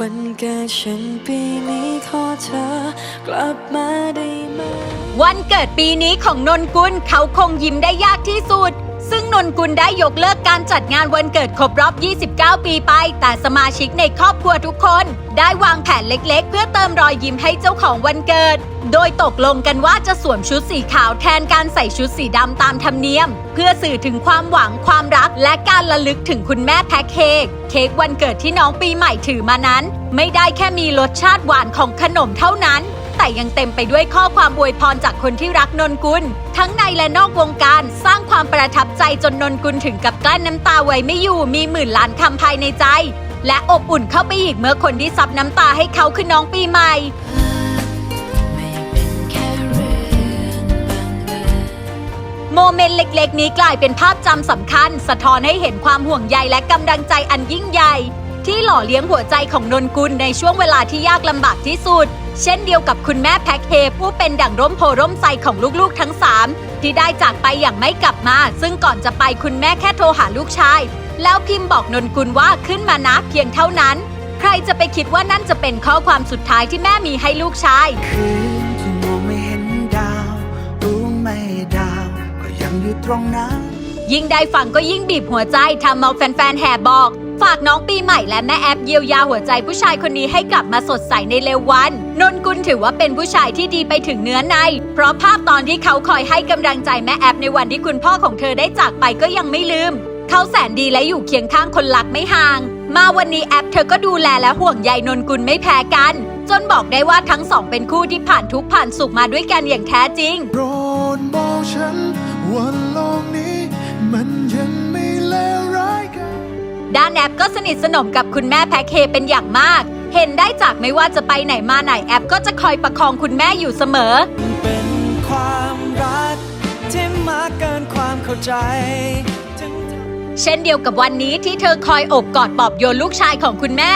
วันเกิดฉันปีนี้ขอเธอกลับมาได้ไหม วันเกิดปีนี้ของนนกุลเขาคงยิ้มได้ยากที่สุดซึ่งนนกุลได้ยกเลิกการจัดงานวันเกิดครบรอบ 29 ปีไป แต่สมาชิกในครอบครัวทุกคน ได้วางแผนเล็กๆ เพื่อเติมรอยยิ้มให้เจ้าของวันเกิด โดยตกลงกันว่าจะสวมชุดสีขาวแทนการใส่ชุดสีดำตามธรรมเนียม เพื่อสื่อถึงความหวังความรัก และการระลึกถึงคุณแม่แพ็คเค้กเค้กวันเกิดที่น้องปีใหม่ถือมานั้น ไม่ได้แค่มีรสชาติหวานของขนมเท่านั้นแต่ยังเต็มไปด้วยข้อความอวยพรจากคนที่รักนนกุล ทั้งในและนอกวงการ ส ความประทับใจจนนนกุลถึงกับกลั้นน้ำตาไว้ไม่อยู่มีหมื่นล้านคำภายในใจ และอบอุ่นเข้าไปอีกเมื่อคนที่ซับน้ำตาให้เขาคือน้องปีใหม่โมเมนต์เล็ก ๆ นี้กลายเป็นภาพจำสำคัญ สะท้อนให้เห็นความห่วงใยและกำลังใจอันยิ่งใหญ่ ที่หล่อเลี้ยงหัวใจของนนกุลในช่วงเวลาที่ยากลำบากที่สุด เช่นเดียวกับคุณแม่แพ็คเฮผู้เป็นดั่งร่มโพร่มไทรของลูกๆทั้ง 3 ที่ได้จากไปอย่างไม่กลับมา ซึ่งก่อนจะไปคุณแม่แค่โทรหาลูกชาย แล้วพิมพ์บอกนนกุลว่าขึ้นมานะเพียงเท่านั้น ใครจะไปคิดว่านั่นจะเป็นข้อความสุดท้ายที่แม่มีให้ลูกชายคืนที่มองไม่เห็นดาวรู้ไหมดาว ก็ยังอยู่ตรงนั้นยิ่งได้ฟังก็ยิ่งบีบหัวใจทำเอาแฟนๆแห่บอก ฝากน้องปีใหม่และแม่แอปเยียวยาหัวใจผู้ชายคนนี้ให้กลับมาสดใสในเร็ววัน นนกุลถือว่าเป็นผู้ชายที่ดีไปถึงเนื้อใน เพราะภาพตอนที่เขาคอยให้กำลังใจแม่แอปในวันที่คุณพ่อของเธอได้จากไปก็ยังไม่ลืม เขาแสนดีและอยู่เคียงข้างคนรักไม่ห่าง มาวันนี้แอปเธอก็ดูแลและห่วงใยนนกุลไม่แพ้กัน จนบอกได้ว่าทั้งสองเป็นคู่ที่ผ่านทุกข์ผ่านสุขมาด้วยกันอย่างแท้จริงโปรดบอกฉันว่าโลกนี้มันยัง ด้านแอปก็สนิทสนมกับคุณแม่แพ็คเคเป็นอย่างมาก เห็นได้จากไม่ว่าจะไปไหนมาไหนแอปก็จะคอยประคองคุณแม่อยู่เสมอ เป็นความรักที่มากเกินความเข้าใจถึงเช่นเดียวกับวันนี้ที่เธอคอยโอบกอดปลอบโยนลูกชายของคุณแม่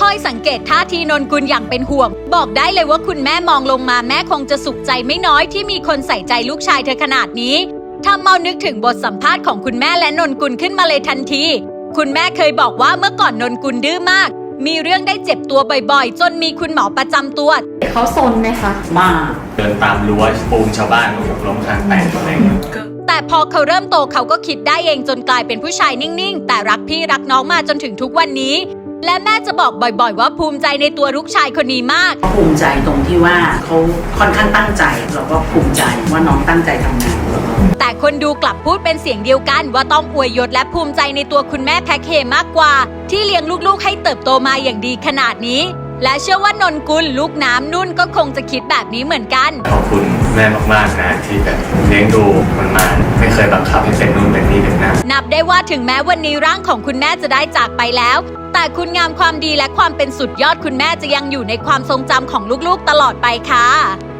คอยสังเกตท่าทีนนกุลอย่างเป็นห่วง บอกได้เลยว่าคุณแม่มองลงมาแม่คงจะสุขใจไม่น้อยที่มีคนใส่ใจลูกชายเธอขนาดนี้ทำเอานึกถึงบทสัมภาษณ์ของคุณแม่และนนกุลขึ้นมาเลยทันที คุณแม่เคยบอกว่าเมื่อก่อนนนกุลดื้อมาก มีเรื่องได้เจ็บตัวบ่อยๆ จนมีคุณหมอประจำตัว เขาซนไหมคะ มากเดินตามรั้วปูนชาวบ้านก็หกล้มคางแตกอะไรอย่างเงี้ยแต่พอเขาเริ่มโตเขาก็คิดได้เองจนกลายเป็นผู้ชายนิ่งๆ แต่รักพี่รักน้องมาจนถึงทุกวันนี้ และแม่จะบอกบ่อยๆ ว่าภูมิใจในตัวลูกชายคนนี้มาก ภูมิใจตรงที่ว่าเขาค่อนข้างตั้งใจเราก็ภูมิใจว่าน้องตั้งใจทำงาน แต่คนดูกลับพูดเป็นเสียงเดียวกันว่าต้องอวยยศและภูมิใจในตัวคุณแม่แพ็คเฮมากกว่า ที่เลี้ยงลูกๆให้เติบโตมาอย่างดีขนาดนี้ และเชื่อว่านนกุลลูกน้ำนุ่นก็คงจะคิดแบบนี้เหมือนกัน ขอบคุณแม่มากๆนะที่แบบเลี้ยงดูมันมาไม่เคยบังคับให้เป็นนู่นเป็นนี่เป็นนั่นนับได้ว่าถึงแม้วันนี้ร่างของคุณแม่จะได้จากไปแล้ว แต่คุณงามความดีและความเป็นสุดยอดคุณแม่จะยังอยู่ในความทรงจำของลูกๆตลอดไปค่ะ